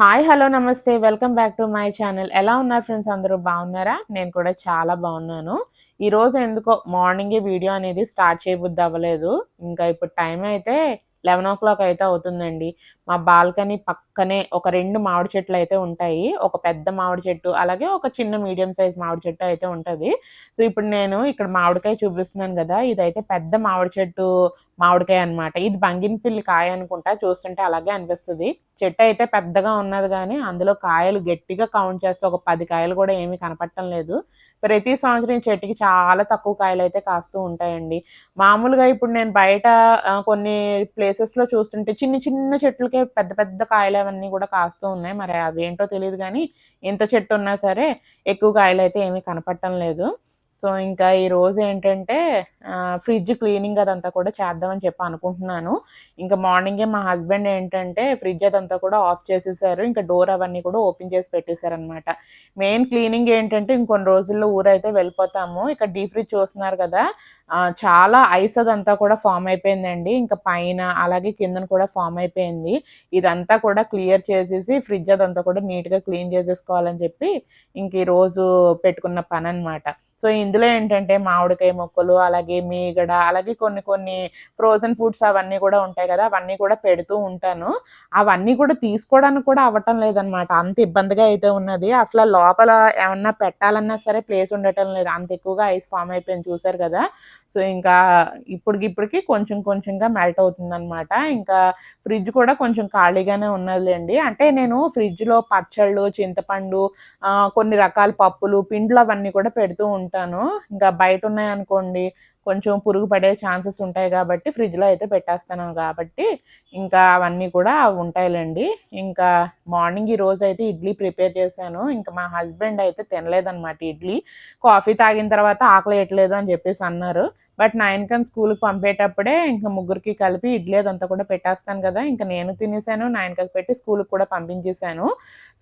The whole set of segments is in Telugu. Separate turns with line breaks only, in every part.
హాయ్ హలో నమస్తే. Welcome back to my channel. ఎలా ఉన్నారు ఫ్రెండ్స్? అందరూ బాగున్నారా? నేను కూడా చాలా బాగున్నాను. ఈరోజు ఎందుకో మార్నింగే వీడియో అనేది స్టార్ట్ చేయబుద్ది అవ్వలేదు ఇంకా ఇప్పుడు టైం అయితే లెవెన్ ఓ క్లాక్ అయితే అవుతుందండి. మా బాల్కనీ పక్కనే ఒక రెండు మామిడి చెట్లు అయితే ఉంటాయి. ఒక పెద్ద మామిడి చెట్టు అలాగే ఒక చిన్న మీడియం సైజ్ మామిడి చెట్టు అయితే ఉంటుంది. సో ఇప్పుడు నేను ఇక్కడ మామిడికాయ చూపిస్తున్నాను కదా ఇదైతే పెద్ద మామిడి చెట్టు మామిడికాయ అనమాట ఇది బంగినపిల్లి కాయ అనుకుంటా చూస్తుంటే అలాగే అనిపిస్తుంది. చెట్టు అయితే పెద్దగా ఉన్నది కానీ అందులో కాయలు గట్టిగా కౌంట్ చేస్తే ఒక పది కాయలు కూడా ఏమీ కనపడటం లేదు. ప్రతి సంవత్సరం ఈ చెట్టుకి చాలా తక్కువ కాయలు అయితే కాస్తూ ఉంటాయండి. మామూలుగా ఇప్పుడు నేను బయట కొన్ని ప్లేస్ ప్లేసెస్లో చూస్తుంటే చిన్న చిన్న చెట్లకే పెద్ద పెద్ద కాయలు అవన్నీ కూడా కాస్తూ ఉన్నాయి. మరి అవేంటో తెలియదు కానీ ఎంత చెట్టు ఉన్నా సరే ఎక్కువ కాయలు అయితే ఏమీ కనపడటం లేదు. సో ఇంకా ఈరోజు ఏంటంటే ఫ్రిడ్జ్ క్లీనింగ్ అదంతా కూడా చేద్దామని చెప్పి అనుకుంటున్నాను. ఇంకా మార్నింగే మా హస్బెండ్ ఏంటంటే ఫ్రిడ్జ్ అదంతా కూడా ఆఫ్ చేసేసారు. ఇంకా డోర్ అవన్నీ కూడా ఓపెన్ చేసి పెట్టేశారనమాట మెయిన్ క్లీనింగ్ ఏంటంటే ఇంకొన్ని రోజుల్లో ఊరైతే వెళ్ళిపోతాము. ఇక్కడ డీ ఫ్రిడ్జ్ చూస్తున్నారు కదా చాలా ఐస్ అదంతా కూడా ఫామ్ అయిపోయిందండి. ఇంకా పైన అలాగే కిందన కూడా ఫామ్ అయిపోయింది. ఇదంతా కూడా క్లియర్ చేసేసి ఫ్రిడ్జ్ అదంతా కూడా నీట్గా క్లీన్ చేసేసుకోవాలని చెప్పి ఇంక ఈరోజు పెట్టుకున్న పని అనమాట సో ఇందులో ఏంటంటే మామిడికాయ మొక్కలు అలాగే మీగడ అలాగే కొన్ని కొన్ని ఫ్రోజన్ ఫుడ్స్ అవన్నీ కూడా ఉంటాయి కదా అవన్నీ కూడా పెడుతూ ఉంటాను. అవన్నీ కూడా తీసుకోవడానికి కూడా అవ్వటం లేదనమాట అంత ఇబ్బందిగా అయితే ఉన్నది. అసలు లోపల ఏమన్నా పెట్టాలన్నా సరే ప్లేస్ ఉండటం లేదు. అంత ఎక్కువగా ఐస్ ఫామ్ అయిపోయింది చూసారు కదా. సో ఇంకా ఇప్పటికి ఇప్పటికి కొంచెం కొంచెంగా మెల్ట్ అవుతుందన్నమాట. ఇంకా ఫ్రిడ్జ్ కూడా కొంచెం ఖాళీగానే ఉన్నదిలేండి. అంటే నేను ఫ్రిడ్జ్లో పచ్చళ్ళు చింతపండు కొన్ని రకాల పప్పులు పిండ్లు అవన్నీ కూడా పెడుతూ ఉంటాను ఇంకా బయట ఉన్నాయనుకోండి కొంచెం పురుగు పడే ఛాన్సెస్ ఉంటాయి కాబట్టి ఫ్రిడ్జ్లో అయితే పెట్టేస్తాను కాబట్టి ఇంకా అవన్నీ కూడా ఉంటాయిలేండి. ఇంకా మార్నింగ్ ఈ రోజు అయితే ఇడ్లీ ప్రిపేర్ చేశాను. ఇంకా మా హస్బెండ్ అయితే తినలేదన్నమాట ఇడ్లీ. కాఫీ తాగిన తర్వాత ఆకలి వేయట్లేదు అని చెప్పేసి అన్నారు. బట్ నైన్ కన్ స్కూల్కి పంపేటప్పుడే ఇంకా ముగ్గురికి కలిపి ఇడ్లీ అదంతా కూడా పెట్టేస్తాను కదా. ఇంకా నేను తినేసాను నైన్కి పెట్టి స్కూల్కి కూడా పంపించేశాను.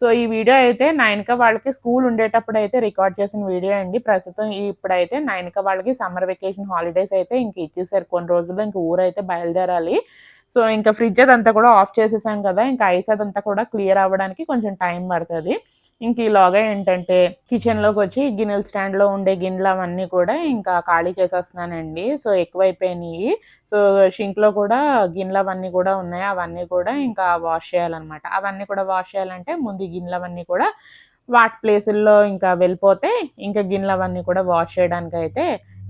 సో ఈ వీడియో అయితే నైన్క వాళ్ళకి స్కూల్ ఉండేటప్పుడు అయితే రికార్డ్ చేసిన వీడియో అండి. ప్రస్తుతం ఇప్పుడైతే నైన్క వాళ్ళకి సమ్మర్ వెకేషన్ హాలిడేస్ అయితే ఇంక ఇచ్చేసారు. కొన్ని రోజుల్లో ఇంక ఊరైతే బయలుదేరాలి. సో ఇంకా ఫ్రిడ్జ్ అదంతా కూడా ఆఫ్ చేసేసాం కదా ఇంకా ఐస్ అదంతా కూడా క్లియర్ అవ్వడానికి కొంచెం టైం పడుతుంది. ఇంక ఈలోగా ఏంటంటే కిచెన్లోకి వచ్చి గిన్నెల స్టాండ్లో ఉండే గిన్నెలు అవన్నీ కూడా ఇంకా ఖాళీ చేసేస్తున్నానండి. సో ఎక్కువైపోయినాయి. సో షింక్లో కూడా గిన్నెలు అవన్నీ కూడా ఉన్నాయి. అవన్నీ కూడా ఇంకా వాష్ చేయాలన్నమాట. అవన్నీ కూడా వాష్ చేయాలంటే ముందు గిన్నెలు అవన్నీ కూడా వాటి ప్లేసుల్లో ఇంకా వెళ్ళిపోతే ఇంకా గిన్నెలు అవన్నీ కూడా వాష్ చేయడానికి అయితే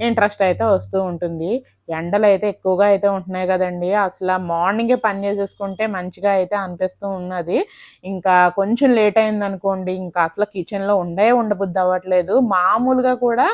ఇంట్రెస్ట్ అయితే వస్తూ ఉంటుంది. ఎండలు అయితే ఎక్కువగా అయితే ఉంటున్నాయి కదండి. అసలు మార్నింగే పని చేసేసుకుంటే మంచిగా అయితే అనిపిస్తూ ఉన్నది. ఇంకా కొంచెం లేట్ అయింది అనుకోండి ఇంకా అసలు కిచెన్లో ఉండే ఉండబుద్ధి అవ్వట్లేదు. మామూలుగా కూడా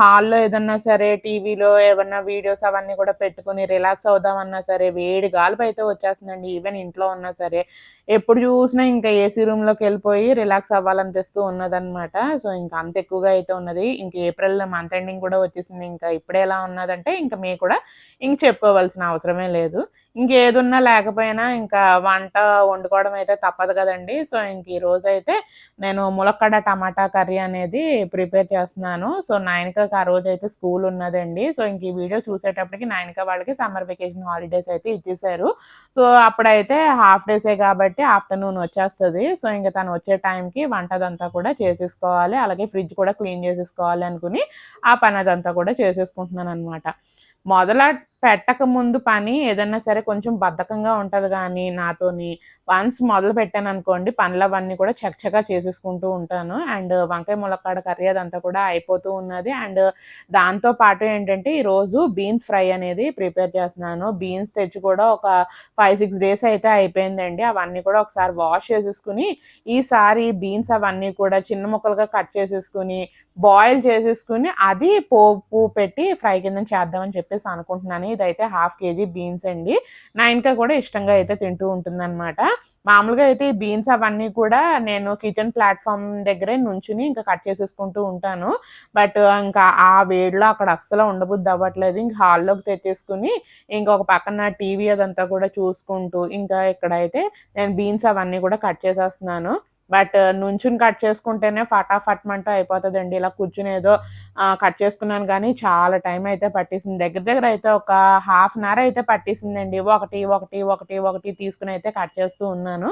హాల్లో ఏదన్నా సరే టీవీలో ఏమన్నా వీడియోస్ అవన్నీ కూడా పెట్టుకుని రిలాక్స్ అవుదామన్నా సరే వేడి గాలిపై అయితే వచ్చేస్తుందండి. ఈవెన్ ఇంట్లో ఉన్నా సరే. ఎప్పుడు చూసినా ఇంకా ఏసీ రూమ్లోకి వెళ్ళిపోయి రిలాక్స్ అవ్వాలనిపిస్తూ ఉన్నదనమాట సో ఇంకా అంత ఎక్కువగా అయితే ఉన్నది. ఇంకా ఏప్రిల్ మంత్ ఎండింగ్ కూడా వచ్చి వచ్చేసింది. ఇంకా ఇప్పుడే ఎలా ఉన్నదంటే ఇంకా మీ కూడా ఇంక చెప్పుకోవాల్సిన అవసరమే లేదు. ఇంకేదున్నా లేకపోయినా ఇంకా వంట వండుకోవడం అయితే తప్పదు కదండి. సో ఇంక ఈ రోజు అయితే నేను ములక్కడ టమాటా కర్రీ అనేది ప్రిపేర్ చేస్తున్నాను. సో నైన్కి ఆ రోజు అయితే స్కూల్ ఉన్నదండి. సో ఇంక ఈ వీడియో చూసేటప్పటికి నైన్క వాళ్ళకి సమ్మర్ వెకేషన్ హాలిడేస్ అయితే ఇచ్చేసారు సో అప్పుడైతే హాఫ్ డేసే కాబట్టి ఆఫ్టర్నూన్ వచ్చేస్తుంది. సో ఇంకా తను వచ్చే టైంకి వంటదంతా కూడా చేసేసుకోవాలి. అలాగే ఫ్రిడ్జ్ కూడా క్లీన్ చేసేసుకోవాలి అనుకుని ఆ పని అంతా కూడా చేసేసుకుంటున్నాను అనమాట మొదల పెట్టక ముందు పని ఏదన్నా సరే కొంచెం బద్ధకంగా ఉంటుంది కానీ నాతోని. వన్స్ మొదలు పెట్టాను అనుకోండి పనులు అవన్నీ కూడా చక్కగా చేసేసుకుంటూ ఉంటాను. అండ్ వంకాయ ములక్కాడ కర్రీ అదంతా కూడా అయిపోతూ ఉన్నది. అండ్ దాంతో పాటు ఏంటంటే ఈరోజు బీన్స్ ఫ్రై అనేది ప్రిపేర్ చేస్తున్నాను. బీన్స్ తెచ్చి కూడా ఒక ఫైవ్ సిక్స్ డేస్ అయితే అయిపోయిందండి. అవన్నీ కూడా ఒకసారి వాష్ చేసేసుకుని ఈసారి బీన్స్ అవన్నీ కూడా చిన్న ముక్కలుగా కట్ చేసేసుకుని బాయిల్ చేసేసుకుని అది పోపు పెట్టి ఫ్రై కింద చేద్దామని చెప్పేసి అనుకుంటున్నాను. ఇదైతే హాఫ్ కేజీ బీన్స్ అండి. నైన్కా కూడా ఇష్టంగా అయితే తింటూ ఉంటుందన్నమాట. మామూలుగా అయితే ఈ బీన్స్ అవన్నీ కూడా నేను కిచెన్ ప్లాట్ఫామ్ దగ్గరే నుంచుని ఇంకా కట్ చేసేసుకుంటూ ఉంటాను. బట్ ఇంకా ఆ వేడిలో అక్కడ అస్సలు ఉండబుద్ధి అవ్వట్లేదు. ఇంకా హాల్లోకి తెచ్చేసుకుని ఇంకొక పక్కన టీవీ అదంతా కూడా చూసుకుంటూ ఇంకా ఇక్కడైతే నేను బీన్స్ అవన్నీ కూడా కట్ చేసేస్తున్నాను. బట్ నుంచుని కట్ చేసుకుంటేనే ఫటాఫట్ మంటూ అయిపోతుందండి. ఇలా కూర్చుని ఏదో కట్ చేసుకున్నాను కానీ చాలా టైం అయితే పట్టేసింది. దగ్గర దగ్గర అయితే ఒక హాఫ్ అన్ అవర్ అయితే పట్టేసిందండి. ఒకటి ఒకటి ఒకటి ఒకటి తీసుకుని అయితే కట్ చేస్తూ ఉన్నాను.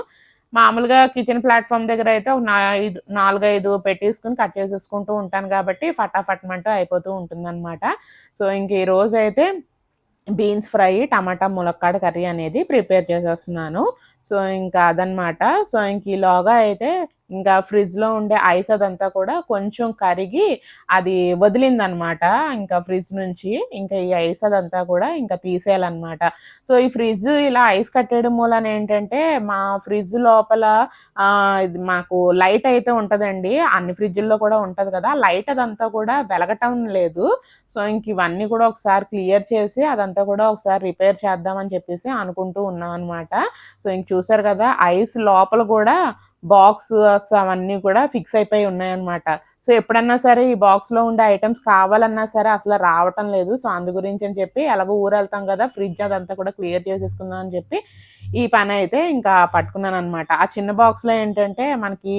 మామూలుగా కిచెన్ ప్లాట్ఫామ్ దగ్గర అయితే ఒక నాలుగు ఐదు నాలుగైదు పెట్టేసుకుని కట్ చేసేసుకుంటూ ఉంటాను కాబట్టి ఫటాఫట్మంటూ అయిపోతూ ఉంటుందన్నమాట. సో ఇంక ఈ రోజు అయితే బీన్స్ ఫ్రై టమాటా ములక్కాడ కర్రీ అనేది ప్రిపేర్ చేసేస్తున్నాను. సో ఇంకా అదనమాట. సో ఇంక ఈలోగా అయితే ఇంకా ఫ్రిడ్జ్లో ఉండే ఐస్ అదంతా కూడా కొంచెం కరిగి అది వదిలిందనమాట ఇంకా ఫ్రిడ్జ్ నుంచి. ఇంకా ఈ ఐస్ అదంతా కూడా ఇంకా తీసేయాలన్నమాట. సో ఈ ఫ్రిడ్జ్ ఇలా ఐస్ కట్టేయడం మూలన ఏంటంటే మా ఫ్రిడ్జ్ లోపల ఇది మాకు లైట్ అయితే ఉంటుందండి. అన్ని ఫ్రిడ్జ్ల్లో కూడా ఉంటుంది కదా లైట్ అదంతా కూడా వెలగటం లేదు. సో ఇంక ఇవన్నీ కూడా ఒకసారి క్లియర్ చేసి అదంతా కూడా ఒకసారి రిపేర్ చేద్దామని చెప్పేసి అనుకుంటూ ఉన్నాం అనమాట సో ఇంక చూసారు కదా ఐస్ లోపల కూడా బాక్స్ అవన్నీ కూడా ఫిక్స్ అయిపోయి ఉన్నాయన్నమాట. సో ఎప్పుడన్నా సరే ఈ బాక్స్లో ఉండే ఐటమ్స్ కావాలన్నా సరే అసలు రావటం లేదు. సో అందు గురించి అని చెప్పి ఎలాగో ఊరు వెళ్తాం కదా ఫ్రిడ్జ్ అదంతా కూడా క్లియర్ చేసేసుకుందాం అని చెప్పి ఈ పని అయితే ఇంకా పట్టుకున్నాను అనమాట ఆ చిన్న బాక్స్లో ఏంటంటే మనకి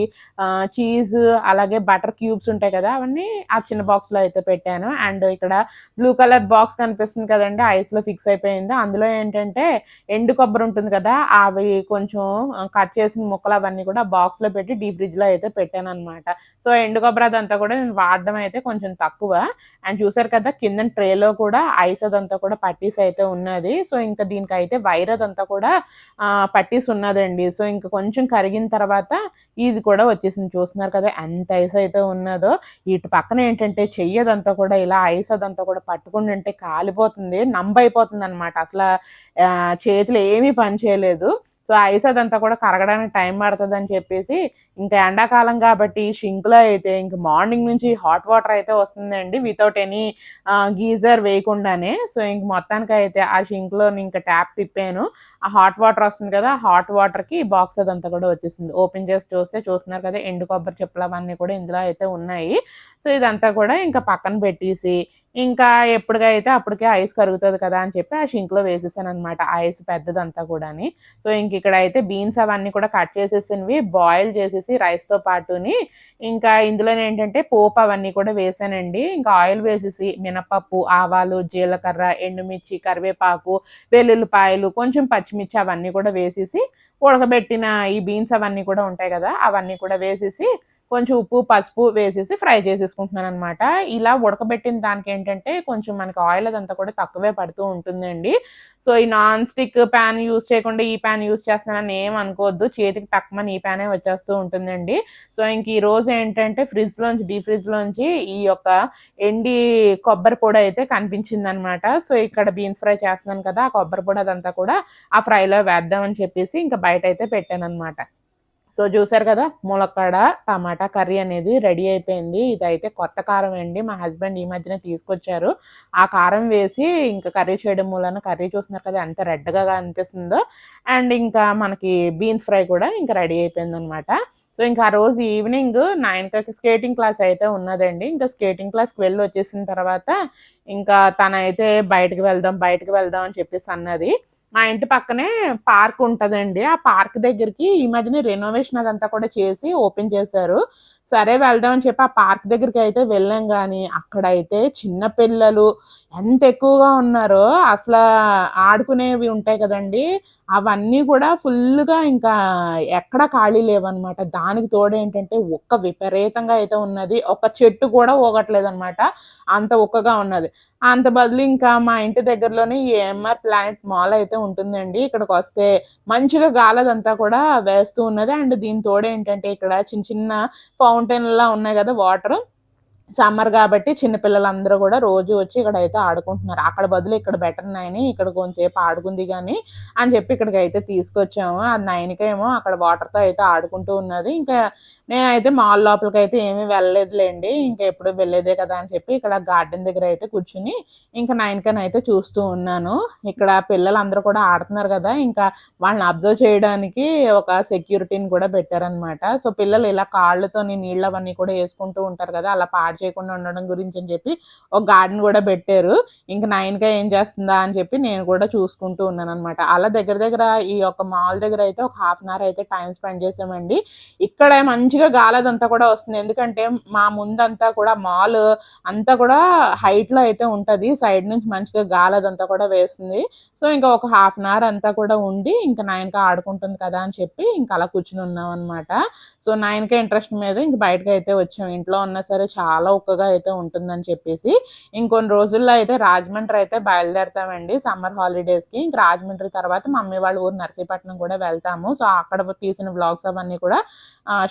చీజ్ అలాగే బటర్ క్యూబ్స్ ఉంటాయి కదా అవన్నీ ఆ చిన్న బాక్స్లో అయితే పెట్టాను. అండ్ ఇక్కడ బ్లూ కలర్ బాక్స్ కనిపిస్తుంది కదండి ఐస్లో ఫిక్స్ అయిపోయింది. అందులో ఏంటంటే ఎండు కొబ్బరి ఉంటుంది కదా అవి కొంచెం కట్ చేసిన ముక్కలు అవన్నీ కూడా బాక్స్లో పెట్టి డీ ఫ్రిడ్జ్లో అయితే పెట్టాను అనమాట సో ఎండు కొబ్బరి అదంతా కూడా నేను వాడడం అయితే కొంచెం తక్కువ. అండ్ చూసారు కదా కింద ట్రేలో కూడా ఐస్ అదంతా కూడా పట్టీస్ అయితే ఉన్నది. సో ఇంకా దీనికి అయితే వైర్ అదంతా కూడా పట్టీస్ ఉన్నదండి. సో ఇంకా కొంచెం కరిగిన తర్వాత ఇది కూడా వచ్చేసింది. చూస్తున్నారు కదా ఎంత ఐస్ అయితే ఉన్నదో. ఇటు పక్కన ఏంటంటే చెయ్యదంతా కూడా ఇలా ఐస్ అదంతా కూడా పట్టుకుని ఉంటే కాలిపోతుంది నంబైపోతుంది అనమాట అసలు చేతులు ఏమీ పని చేయలేదు సో ఐస్ అదంతా కూడా కరగడానికి టైం పడుతుంది అని చెప్పేసి ఇంకా ఎండాకాలం కాబట్టి షింక్లో అయితే ఇంక మార్నింగ్ నుంచి హాట్ వాటర్ అయితే వస్తుందండి వితౌట్ ఎనీ గీజర్ వేయకుండానే. సో ఇంక మొత్తానికి అయితే ఆ షింక్లో ఇంకా ట్యాప్ తిప్పాను. ఆ హాట్ వాటర్ వస్తుంది కదా ఆ హాట్ వాటర్కి బాక్స్ అదంతా కూడా వచ్చేసింది. ఓపెన్ చేసి చూస్తే చూస్తున్నారు కదా ఎండు కొబ్బరి చెప్పులు అవన్నీ కూడా ఇందులో అయితే ఉన్నాయి. సో ఇదంతా కూడా ఇంకా పక్కన పెట్టేసి ఇంకా ఎప్పటికైతే అప్పటికే ఐస్ కరుగుతుంది కదా అని చెప్పి ఆ షింక్లో వేసేసాను అనమాట ఐస్ పెద్దదంతా కూడాని. సో ఇంక ఇక్కడ అయితే బీన్స్ అవన్నీ కూడా కట్ చేసేసినవి బాయిల్ చేసేసి రైస్తో పాటుని ఇంకా ఇందులో ఏంటంటే పోపు అవన్నీ కూడా వేసానండి. ఇంకా ఆయిల్ వేసేసి మినపప్పు ఆవాలు జీలకర్ర ఎండుమిర్చి కరివేపాకు వెల్లుల్లిపాయలు కొంచెం పచ్చిమిర్చి అవన్నీ కూడా వేసేసి ఉడకబెట్టిన ఈ బీన్స్ అవన్నీ కూడా ఉంటాయి కదా అవన్నీ కూడా వేసేసి కొంచెం ఉప్పు పసుపు వేసేసి ఫ్రై చేసేసుకుంటున్నాను అనమాట ఇలా ఉడకబెట్టిన దానికి ఏంటంటే కొంచెం మనకి ఆయిల్ అదంతా కూడా తక్కువే పడుతూ ఉంటుందండి. సో ఈ నాన్ స్టిక్ ప్యాన్ యూస్ చేయకుండా ఈ ప్యాన్ యూస్ చేస్తున్నానని ఏం అనుకోవద్దు. చేతికి తక్కువని ఈ ప్యానే వచ్చేస్తూ ఉంటుందండి. సో ఇంక ఈ రోజు ఏంటంటే ఫ్రిడ్జ్లోంచి డీ ఫ్రిడ్జ్లోంచి ఈ యొక్క ఎండి కొబ్బరి పొడి అయితే కనిపించింది అనమాట సో ఇక్కడ బీన్స్ ఫ్రై చేస్తున్నాను కదా ఆ కొబ్బరి పొడి అదంతా కూడా ఆ ఫ్రైలో వేద్దామని చెప్పేసి ఇంకా బయట అయితే పెట్టాను అనమాట సో చూసారు కదా ములక్కడ టమాటా కర్రీ అనేది రెడీ అయిపోయింది. ఇదైతే కొత్త కారం అండి. మా హస్బెండ్ ఈ మధ్యనే తీసుకొచ్చారు. ఆ కారం వేసి ఇంకా కర్రీ చేయడం మూలన కర్రీ చూస్తున్నారు కదా ఎంత రెడ్గా అనిపిస్తుందో. అండ్ ఇంకా మనకి బీన్స్ ఫ్రై కూడా ఇంకా రెడీ అయిపోయింది అనమాట సో ఇంకా ఆ రోజు ఈవినింగ్ నైన్కి స్కేటింగ్ క్లాస్ అయితే ఉన్నదండి. ఇంకా స్కేటింగ్ క్లాస్కి వెళ్ళి వచ్చేసిన తర్వాత ఇంకా తనైతే బయటకు వెళ్దాం బయటకు వెళ్దాం అని చెప్పేసి అన్నది. మా ఇంటి పక్కనే పార్క్ ఉంటుందండి. ఆ పార్క్ దగ్గరికి ఈ మధ్యనే రెనోవేషన్ అదంతా కూడా చేసి ఓపెన్ చేశారు. సరే వెళ్దాం అని చెప్పి ఆ పార్క్ దగ్గరికి అయితే వెళ్ళాం కానీ అక్కడైతే చిన్నపిల్లలు ఎంత ఎక్కువగా ఉన్నారో అసలు ఆడుకునేవి ఉంటాయి కదండి. అవన్నీ కూడా ఫుల్గా ఇంకా ఎక్కడ ఖాళీ లేవన్నమాట. దానికి తోడు ఏంటంటే ఒక్క విపరీతంగా అయితే ఉన్నది. ఒక చెట్టు కూడా ఊగట్లేదు అనమాట అంత ఒక్కగా ఉన్నది. అంత బదులు ఇంకా మా ఇంటి దగ్గరలోనే ఏఎంఆర్ ఎంఆర్ ప్లానెట్ మాల్ అయితే ఉంటుందండి. ఇక్కడికి వస్తే మంచిగా గాలదంతా కూడా వేస్తూ ఉన్నది. అండ్ దీని తోడు ఏంటంటే ఇక్కడ చిన్న చిన్న ఫౌంటైన్లా ఉన్నాయి కదా వాటర్. సమ్మర్ కాబట్టి చిన్నపిల్లలందరూ కూడా రోజు వచ్చి ఇక్కడ అయితే ఆడుకుంటున్నారు. అక్కడ బదులు ఇక్కడ బెటర్ నైని ఇక్కడ కొంచెంసేపు ఆడుకుంది కానీ అని చెప్పి ఇక్కడికి అయితే తీసుకొచ్చాము. ఆ నైన్కేమో అక్కడ వాటర్తో అయితే ఆడుకుంటూ ఉన్నది. ఇంకా నేనైతే మాల్ లోపలికి అయితే ఏమీ వెళ్ళలేదులేండి. ఇంకా ఎప్పుడు వెళ్ళేదే కదా అని చెప్పి ఇక్కడ గార్డెన్ దగ్గర అయితే కూర్చుని ఇంకా నైన్కని అయితే చూస్తూ ఉన్నాను. ఇక్కడ పిల్లలందరూ కూడా ఆడుతున్నారు కదా ఇంకా వాళ్ళని అబ్జర్వ్ చేయడానికి ఒక సెక్యూరిటీని కూడా పెట్టారనమాట సో పిల్లలు ఇలా కాళ్ళతో నీళ్ళు అవన్నీ కూడా వేసుకుంటూ ఉంటారు కదా అలా పాడి చేయకుండా ఉండడం గురించి అని చెప్పి ఒక గార్డెన్ కూడా పెట్టారు. ఇంకా నైన్గా ఏం చేస్తుందా అని చెప్పి నేను కూడా చూసుకుంటూ ఉన్నాను అనమాట అలా దగ్గర దగ్గర ఈ యొక్క మాల్ దగ్గర అయితే ఒక హాఫ్ అన్ అవర్ అయితే టైం స్పెండ్ చేసామండి. ఇక్కడ మంచిగా గాలదంతా కూడా వస్తుంది. ఎందుకంటే మా ముందంతా కూడా మాల్ అంతా కూడా హైట్లో లో అయితే ఉంటది. సైడ్ నుంచి మంచిగా గాలదంతా కూడా వేస్తుంది. సో ఇంకా ఒక హాఫ్ అన్ అవర్ అంతా కూడా ఉండి ఇంకా నైన్కి ఆడుకుంటుంది కదా అని చెప్పి ఇంకా అలా కూర్చుని ఉన్నాం అనమాట సో నైన్కే ఇంట్రెస్ట్ మీద ఇంక బయటకు అయితే వచ్చాం. ఇంట్లో ఉన్నా సరే చాలా ఉక్కగా అయితే ఉంటుందని చెప్పేసి ఇంకొన్ని రోజుల్లో అయితే రాజమండ్రి అయితే బయలుదేరుతామండి. సమ్మర్ హాలిడేస్కి. ఇంక రాజమండ్రి తర్వాత మమ్మీ వాళ్ళ ఊరు నర్సీపట్నం కూడా వెళ్తాము. సో అక్కడ తీసిన బ్లాగ్స్ అవన్నీ కూడా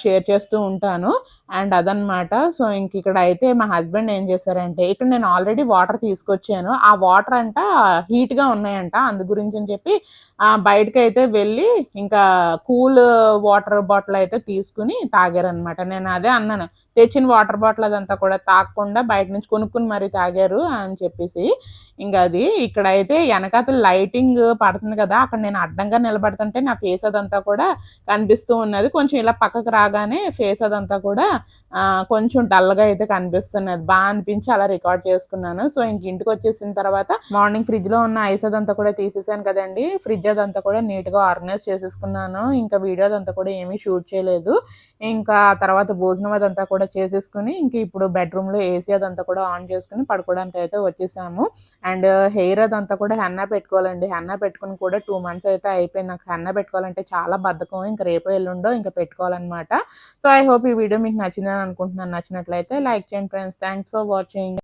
షేర్ చేస్తూ ఉంటాను. అండ్ అదనమాట సో ఇంక ఇక్కడ అయితే మా హస్బెండ్ ఏం చేశారంటే ఇక్కడ నేను ఆల్రెడీ వాటర్ తీసుకొచ్చాను. ఆ వాటర్ అంట హీట్గా ఉన్నాయంట. అందు గురించి అని చెప్పి బయటకు అయితే వెళ్ళి ఇంకా కూల్ వాటర్ బాటిల్ అయితే తీసుకుని తాగారనమాట నేను అదే అన్నాను. తెచ్చిన వాటర్ బాటిల్ అదంతా కూడా తాగకుండా బయట నుంచి కొనుక్కుని మరీ తాగారు అని చెప్పేసి. ఇంకా అది ఇక్కడ అయితే వెనకాతల లైటింగ్ పడుతుంది కదా అక్కడ నేను అడ్డంగా నిలబడుతుంటే నా ఫేస్ అదంతా కూడా కనిపిస్తూ ఉన్నది. కొంచెం ఇలా పక్కకు రాగానే ఫేస్ అదంతా కూడా కొంచెం డల్గా అయితే కనిపిస్తున్నది. బాగా అనిపించి అలా రికార్డ్ చేసుకున్నాను. సో ఇంక ఇంటికి వచ్చేసిన తర్వాత మార్నింగ్ ఫ్రిడ్జ్లో ఉన్న ఐస్ అదంతా కూడా తీసేసాను కదండి. ఫ్రిడ్జ్ అదంతా కూడా నీట్గా ఆర్గనైజ్ చేసేసుకున్నాను. ఇంకా వీడియో అదంతా కూడా ఏమీ షూట్ చేయలేదు. ఇంకా తర్వాత భోజనం అదంతా కూడా చేసేసుకుని ఇంక ఇప్పుడు బెడ్రూమ్లో ఏసీ అదంతా కూడా ఆన్ చేసుకుని పడుకోవడానికి అయితే వచ్చేసాము. అండ్ హెయిర్ అదంతా కూడా హెన్నా పెట్టుకోవాలండి. హెన్నా పెట్టుకుని కూడా టూ మంత్స్ అయితే అయిపోయింది. నాకు హెన్నా పెట్టుకోవాలంటే చాలా బద్ధకం. ఇంకా రేపు ఎల్లుండో ఇంకా పెట్టుకోవాలన్నమాట. సో ఐ హోప్ ఈ వీడియో మీకు నచ్చిందని అనుకుంటున్నాను. నచ్చినట్లయితే లైక్ చేయండి ఫ్రెండ్స్. Thanks for watching.